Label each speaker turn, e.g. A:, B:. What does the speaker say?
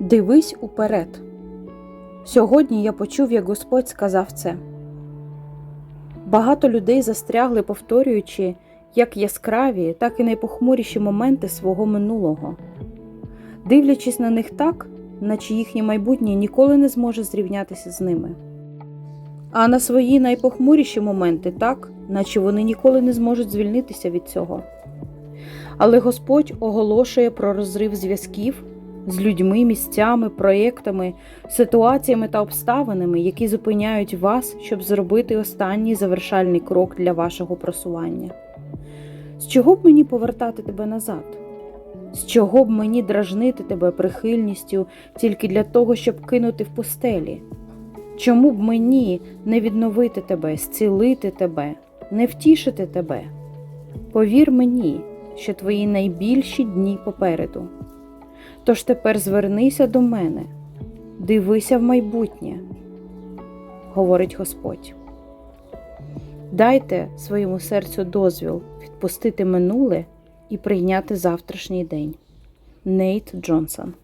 A: Дивись уперед. Сьогодні я почув, як Господь сказав це. Багато людей застрягли, повторюючи як яскраві, так і найпохмуріші моменти свого минулого, дивлячись на них так, наче їхнє майбутнє ніколи не зможе зрівнятися з ними. А на свої найпохмуріші моменти так, наче вони ніколи не зможуть звільнитися від цього. Але Господь оголошує про розрив зв'язків з людьми, місцями, проєктами, ситуаціями та обставинами, які зупиняють вас, щоб зробити останній завершальний крок для вашого просування. З чого б мені повертати тебе назад? З чого б мені дражнити тебе прихильністю тільки для того, щоб кинути в пустелі? Чому б мені не відновити тебе, зцілити тебе, не втішити тебе? Повір мені, що твої найбільші дні попереду. Тож тепер звернися до мене, дивися в майбутнє, говорить Господь. Дайте своєму серцю дозвіл відпустити минуле і прийняти завтрашній день. Нейт Джонсон